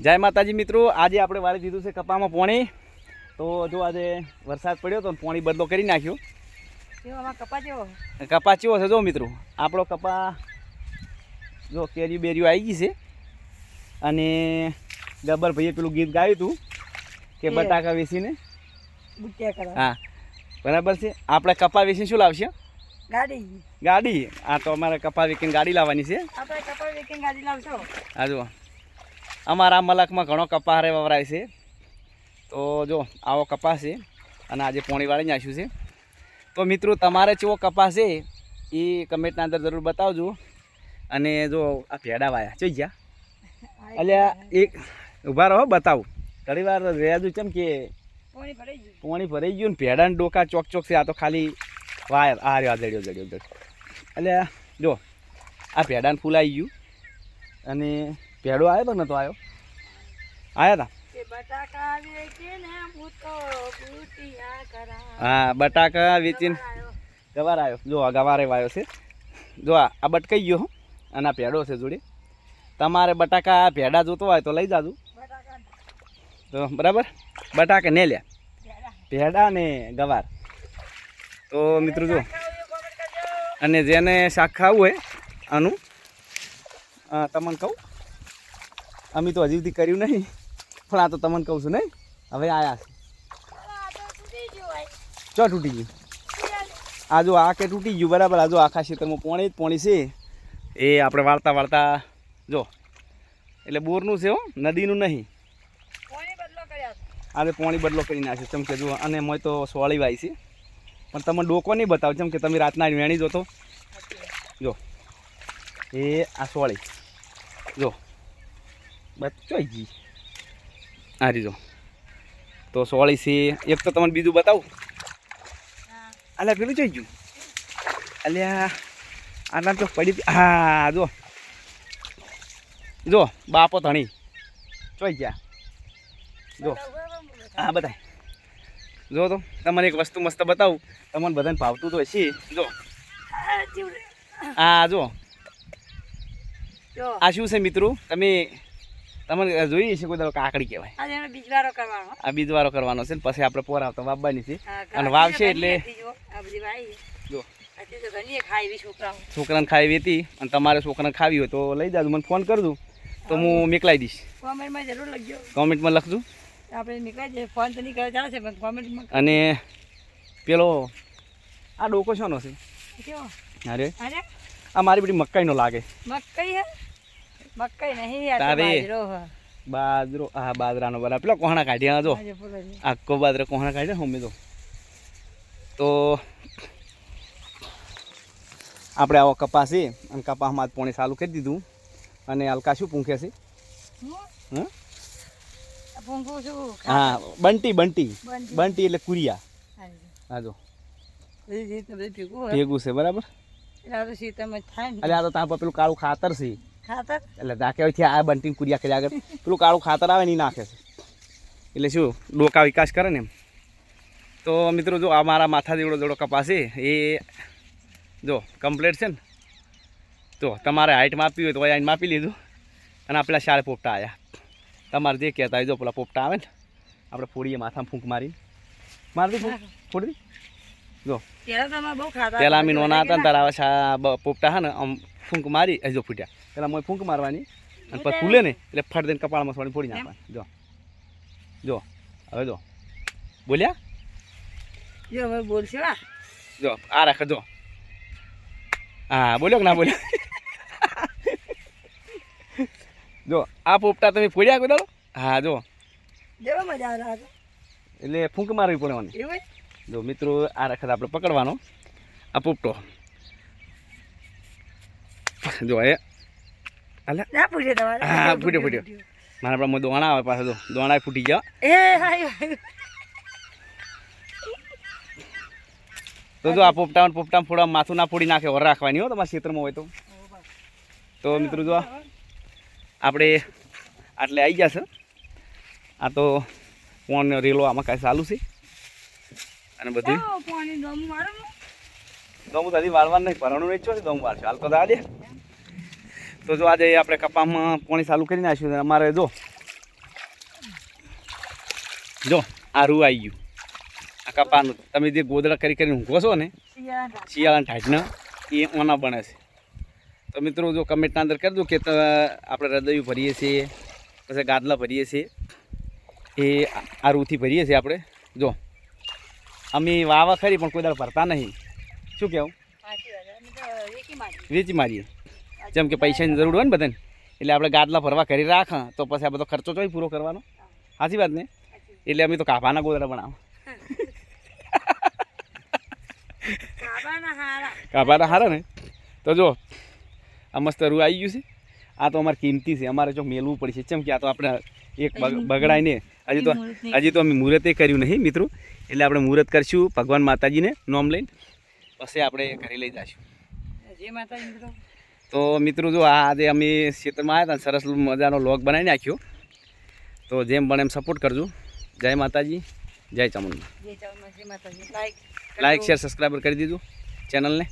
જય માતાજી મિત્રો આજે આપણે વાળી દીધું છે કપામાં પોણી. તો જો આજે વરસાદ પડ્યો તો પોણી બદલો કરી નાખ્યો. કપા ચેવો છે જો મિત્રો આપણો કપા જો કેરી બેરીઓ આવી ગઈ છે. અને ગબ્બર ભાઈએ પેલું ગીત ગાયું હતું કે બટાકા વેચીને. હા બરાબર છે. આપણે કપા વેચીને શું લાવશે? ગાડી. ગાડી. આ તો અમારે કપા વેચીને ગાડી લાવવાની છે. આપણે કપા વેકિંગ ગાડી લાવશો. આ જુઓ. અમારા મલકમાં ઘણો કપા હારે વવરાય છે. તો જો આવો કપાસ છે અને આજે પોણીવાળી નાખ્યું છે. તો મિત્રો તમારે કેવો કપાસ છે એ કમેન્ટના અંદર જરૂર બતાવજો. અને જો આ ભેડા વાયા જોઈ ગયા? અલ્યા એક ઊભા રહો બતાવું. ઘણી વાર રેજુ કેમ કે પોણી ભરાઈ ગયું. પોણી ભરાઈ ગયું ને ભેડાના ડોકા ચોક ચોક છે આ તો ખાલી વાયર આ રહ્યો આ જડ્યો જડ્યો જડ્યો. એટલે જો આ ભેડાને ફૂલાઈ ગયું. અને ભેડો આવ્યો તો નતો આવ્યો. આવ્યા હતા હું બટાકા વેચીને ગવાર આવ્યો. જો આ ગવારે વાયો છે. જો આ બટકાઈ ગયો હો. અને આ ભેડો છે જોડે. તમારે બટાકા ભેડા જોતો હોય તો લઈ જાજો. તો બરાબર? બટાકા ને લ્યા. ભેડા. ને ગવાર. તો મિત્રો જો. અને જેને શાક ખાવું હોય આનું તમને કહું અમે તો હજી સુધી કર્યું નહીં, પણ આ તો તમને કહું છું નહીં. હવે આયા છે. ચો તૂટી ગયું? આ જો આ કે તૂટી ગયું, બરાબર. આ જો આખા ક્ષેત્રમાં પોણી જ પોણી છે. એ આપણે વાળતા વાળતા, જો, એટલે બોરનું છે હો, નદીનું નહીં. આજે પોણી બદલો કરી નાખ્યો ચમ કે જુઓ અને મોય તો સોળી વાય છે. પણ તમે ડોકો નહીં બતાવો ચમ કે તમે રાતના વેણી જોતો. જો, એ આ સોળી. જો. બસ ચોઈ ગઈ આ રીજો. તો સોળી છે એક તો તમને બીજું બતાવું? અલ્યા પેલું જોઈ ગયું. અલ્યા આટલા તો પડી હા જો. જો બાપો ધણી. ચોઈ ગયા. જો. હા બતાય જો તો તમને એક વસ્તુ મસ્ત બતાવું. તમને બધાને ભાવતું તો હશે. જો. આ જો. જો. આ શું છે મિત્રો? તમે તમને જોઈ છે કોઈ દાડો કાકડી કહેવાય. આજે બીજવારો કરવાનો. આ બીજવારો કરવાનો છે ને પછી આપણે પોર આવતા વાવવાની છે. અને વાવશે એટલે- જો, છોકરાને ખાવી હતી અને તમારે છોકરાને ખાવી હોય તો લઈ જાજો મને ફોન કરજો. તો હું મેકલાઈ દઈશ. કોમેન્ટમાં જરૂર લખજો. કોમેન્ટમાં લખજો. આપણે નીકળે ફોન તો પણ કોમેન્ટમાં અને પેલો આ ડોકો શોનો છે? અરે? આ મારી બધી મકાઈનો લાગે. મકાઈ હે? મકઈ નહીં આ બાજરો હા. બાજરાનો બરાબર પેલા કોહણા કાઢ્યા જો. આખો બાજરો કોહણા કાઢ્યા હમે તો. તો આપણે આવો કપાસી અને કપાસમાં જ પોણી ચાલુ કરી દીધું. અને હલકા શું પૂંખે છે? હું? બંટી બંટી. બંટી. એટલે કુરિયા. હા જો. ભેગું છે બરાબર? એટલે આ તો શીતળમાં જ થાય ને. એટલે આ તો ત્યાં પર પેલું કાળું ખાતર છે. ખાતર? એટલે નાખ્યા હોય આ બંટીને કુરિયા કર્યા આગળ. પેલું કાળું ખાતર આવે ને ઈ નાખે છે. એટલે શું ડોકા વિકાસ કરે ને એમ. તો મિત્રો જો આ મારા માથા જેવડો જેવડો કપાસ એ જો કમ્પ્લેટ છે ને. જો તમારે હાઈટ માપી હોય તો આઈને માપી લીધું અને આ પેલા શાળે પોપટા આવ્યા તમારે જે કહેતા હોય જો પેલા પોપટા આવે ને આપણે ફોડીએ માથામાં ફૂંક મારી મારી ફૂંક ફોડી જો. પેલા અમે બહુ ખાતા પહેલાં અમે નોના હતા ને તારા પોપટા હા ને આમ ફૂંક મારી એ જો ફૂટ્યા. પહેલાં મોય ફૂંક મારવાની અને પછી ફૂલે ને એટલે ફટ દઈને કપાળમાં સોળી ફોડી નાખવાની. જો. જો. હવે જો. બોલ્યા? જો હવે બોલશે જો આ રાખ જો. હા બોલ્યો કે ના બોલ્યો? જો આ પોપટા તમે ફોડ્યા કોઈ દો હા જો. એટલે ફૂંક મારવી પડવાની. જો મિત્રો આ રખત આપણે પકડવાનો. આ પોપટો. જો એ અલ્યા ના પૂછે તમારે. હા, ફૂટ્યો, ફૂટ્યો. મારા પણ દોણા આવે પાછા દોણા ફૂટી ગયા. એ હાય. તો જો આ પોપટામાં પોપટામાં ફોડા માથું ના ફોડી નાખે ઓર રાખવાની હો તમારા ક્ષેત્રમાં હોય તો. તો મિત્રો જો આપણે આટલે આવી ગયા છે. આ તો ફોન રેલો આમાં કાંઈ ચાલુ છે. અને બધું દમું હજી વાળવાનું નહીં ભરવાનું નહીં છો દમ વાળશે હાલ તો દે. તો જો આજે આપણે કપામાં પાણી ચાલુ કરી નાખ્યું અમારે જો જો આ રૂ આવી ગયું. આ કપાનું તમે જે ગોદડા કરી કરીને ઊંઘો છો ને શિયાળાના ઢાઢના એ ઓના બને છે. તો મિત્રો જો કમેન્ટના અંદર કરી દો કે આપણે હૃદય ભરીએ છીએ પછી ગાદલા ભરીએ છીએ. એ આ- રૂથી ભરીએ છીએ આપણે. જો અમે વાવા ખરી પણ કોઈ દાડ ભરતા નહીં. શું કહેવું? વેચી મારીએ. જેમ કે પૈસાની જરૂર હોય ને બધાને. એટલે આપણે ગાદલા ભરવા કરી રાખ તો પછી આ બધો ખર્ચો ચોય પૂરો કરવાનો. સાચી વાત ને? એટલે અમે તો કાભાના ગોદડા બનાવો. કાભાના હારા. ને? તો જો આ મસ્ત રૂ આવી ગયું છે. આ તો અમારે કિંમતી છે. અમારે જો મેલવું પડશે. કેમ કે આ તો આપણે એક બગડાઈને હજી તો હજી તો અમે મુહૂર્તે કર્યું નહીં મિત્રો. એટલે આપણે મુહૂર્ત કરશું. ભગવાન માતાજીને નોમ લઈને. પછી આપણે ઘરે લઈ જઈશું જે માતાજી મિત્રો. તો મિત્રો જો આજે અમે ક્ષેત્રમાં આવ્યા હતા સરસ મજાનો લોગ બનાવી નાખ્યો. તો જેમ બને એમ સપોર્ટ કરજો. જય માતાજી જય ચામુંડા. લાઈક શેર સબસ્ક્રાઈબર કરી દીધું ચેનલને.